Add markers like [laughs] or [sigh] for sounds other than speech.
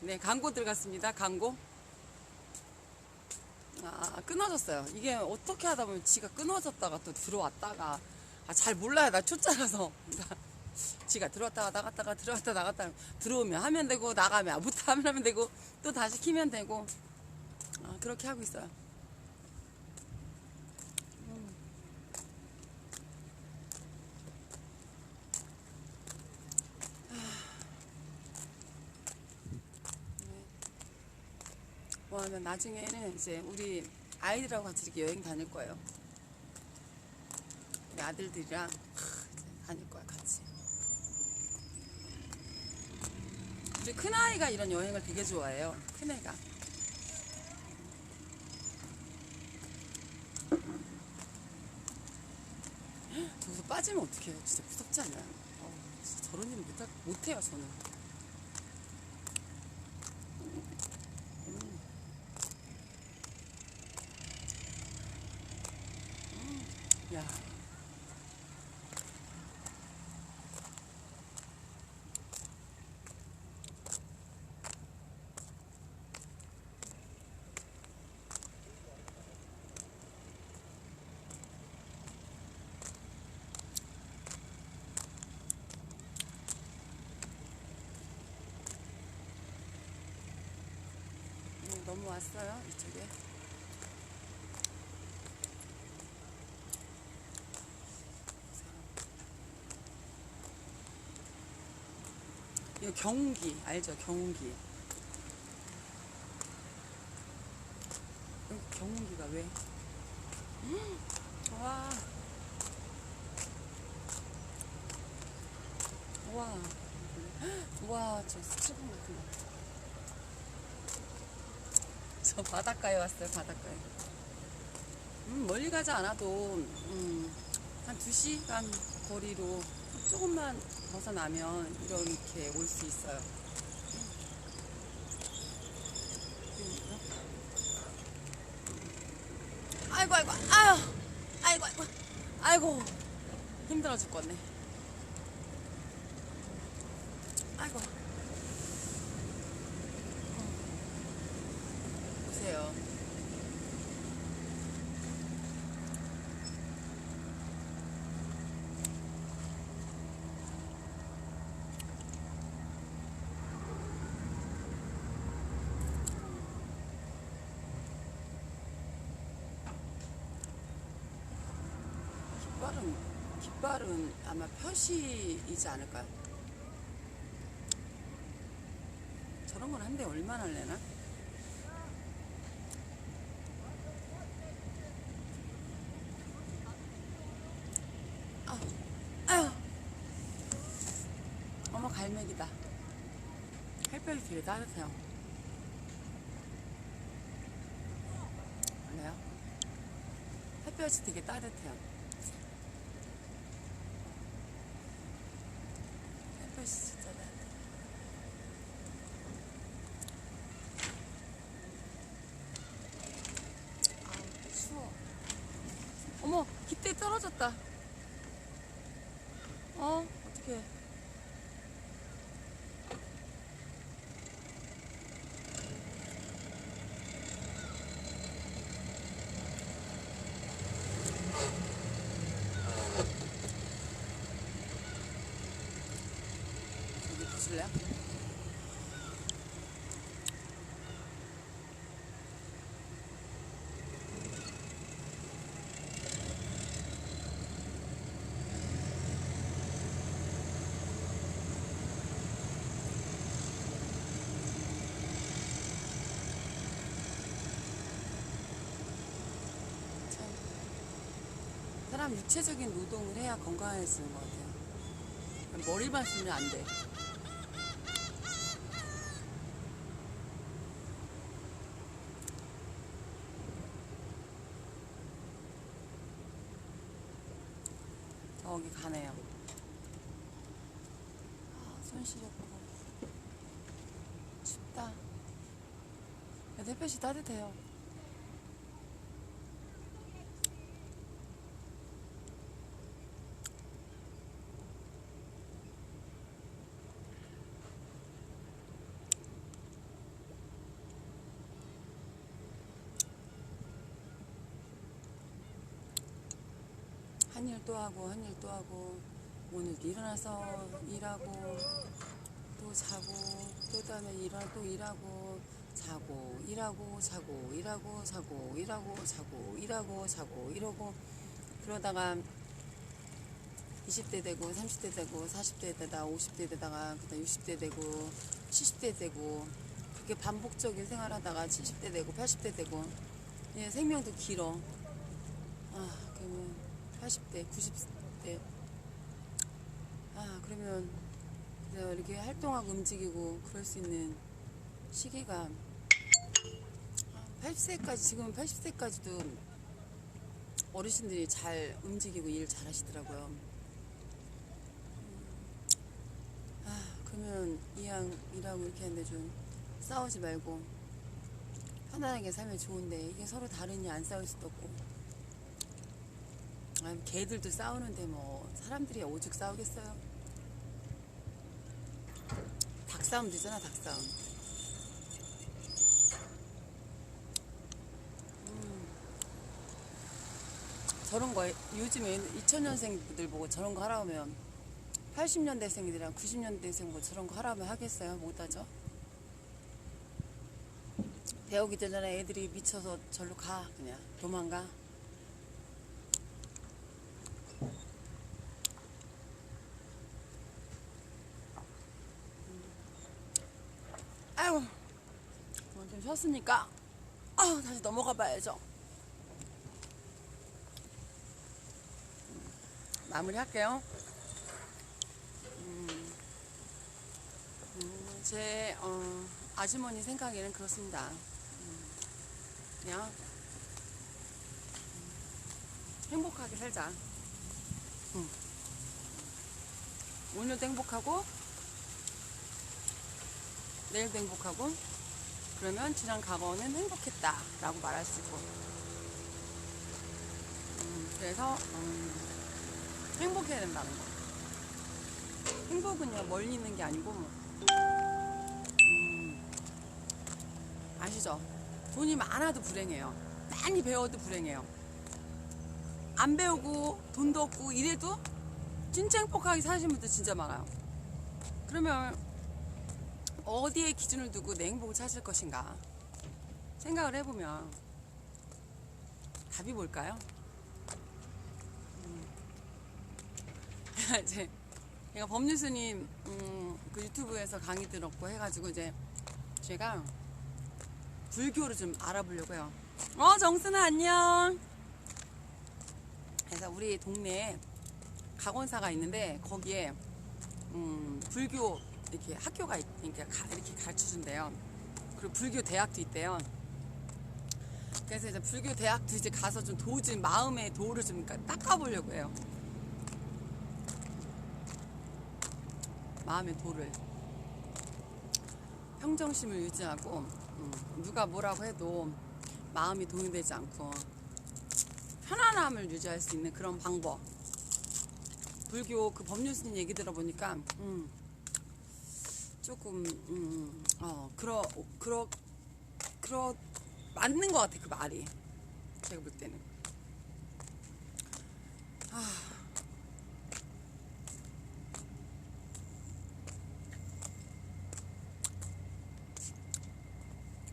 네, 광고 들어갔습니다. 광고. 아, 끊어졌어요. 이게 어떻게 하다 보면 지가 끊어졌다가 또 들어왔다가 아, 잘 몰라요. 나 초짜라서. [laughs] 지가 들어왔다가 나갔다가 들어왔다 나갔다 들어오면 하면 되고 나가면 못하면 하면 되고 또 다시 키면 되고 아, 그렇게 하고 있어요. 음. 뭐 하면 나중에는 이제 우리 아이들하고 같이 이렇게 여행 다닐 거예요. 우리 아들들이랑 다닐 거야 같이. 우리 큰 아이가 이런 여행을 되게 좋아해요. 큰 애가. [gasps] 저기서 빠지면 어떡해요? 진짜 무섭지 않아요? 어, 진짜 저런 일은 못할, 못해요, 저는. 야. 네, 넘어왔어요, 이쪽에. 이거 경운기 알죠? 경운기. 여기 경운기가 왜? 음, [gasps] 와. 와. 와, 저 수첩은 같은 거. 저 바닷가에 왔어요, 바닷가에. 음, 멀리 가지 않아도, 음, 한 2시간 거리로 조금만 벗어나면 이렇게 올 수 있어요. 아이고, 아이고, 아유, 아이고, 아이고, 아이고, 힘들어 죽겠네. 아이고. 보세요. 깃발은 깃발은 아마 표시이지 않을까요? 저런 건 한 대 얼마나 내나? 아, 아유, 어머 갈매기다. 햇볕이 되게 따뜻해요. 그래요? 햇볕이 되게 따뜻해요. 햇볕이 진짜 따뜻해. 아, 추워. 어머, 깃대 떨어졌다. 어, 어떡해. 여기 부실래요? 사람 육체적인 노동을 해야 건강해지는 것 같아요. 머리만 쓰면 안 돼. 저기 가네요. 아, 손 시렵고. 춥다. 야, 햇볕이 따뜻해요. 한 일 또 하고 한 일 또 하고 오늘 일어나서 일하고 또 자고 또 다음에 일어나 또 일하고 자고 일하고 자고 일하고 자고 일하고 자고 일하고 자고 이러고 그러다가 20대 되고 30대 되고 40대 되다 50대 되다가 그다음 60대 되고 70대 되고 그렇게 반복적인 생활하다가 70대 되고 80대 되고. 예, 생명도 길어. 아 그러면 80대 90대 아 그러면 내가 이렇게 활동하고 움직이고 그럴 수 있는 시기가 80세까지 지금 80세까지도 어르신들이 잘 움직이고 일 잘 하시더라고요. 음. 아 그러면 이왕 일하고 이렇게 하는데 좀 싸우지 말고 편안하게 살면 좋은데 이게 서로 다르니 안 싸울 수도 없고 아, 개들도 싸우는데 뭐 사람들이 오죽 싸우겠어요. 닭싸움 되잖아 닭싸움. 저런 거 요즘에 2000년생들 보고 저런 거 하라 면 80년대생들이랑 90년대생 뭐 저런 거 하라면 하겠어요? 못하죠? 배우기 전에 애들이 미쳐서 절로 가 그냥 도망가 아이고 오늘 좀 쉬었으니까 아 다시 넘어가 봐야죠 마무리 할게요. 음, 음, 제 어, 아주머니 생각에는 그렇습니다. 음, 그냥 음, 행복하게 살자. 음. 오늘도 행복하고 내일도 행복하고 그러면 지난 과거는 행복했다 라고 말할 수 있고 음, 그래서 음, 행복해야 된다는 거. 행복은요 멀리 있는 게 아니고 음, 아시죠? 돈이 많아도 불행해요. 많이 배워도 불행해요. 안 배우고 돈도 없고 이래도 진짜 행복하게 사시는 분들 진짜 많아요. 그러면 어디에 기준을 두고 내 행복을 찾을 것인가 생각을 해보면 답이 뭘까요? [laughs] 이제 제가 법률스님 음, 그 유튜브에서 강의 들었고 해가지고 이제 제가 불교를 좀 알아보려고요. 어 정순아 안녕. 그래서 우리 동네에 각원사가 있는데 거기에 음, 불교 이렇게 학교가 있, 그러니까 가- 이렇게 가르쳐 준대요. 그리고 불교 대학도 있대요. 그래서 이제 불교 대학도 이제 가서 좀 도 좀 마음의 도를 좀 닦아보려고 해요. 마음의 도를 평정심을 유지하고 음, 누가 뭐라고 해도 마음이 동요되지 않고 편안함을 유지할 수 있는 그런 방법 불교 그 법률스님 얘기 들어보니까 음, 조금 음, 어 그러 그러 그러 맞는 것 같아 그 말이. 제가 볼 때는. 아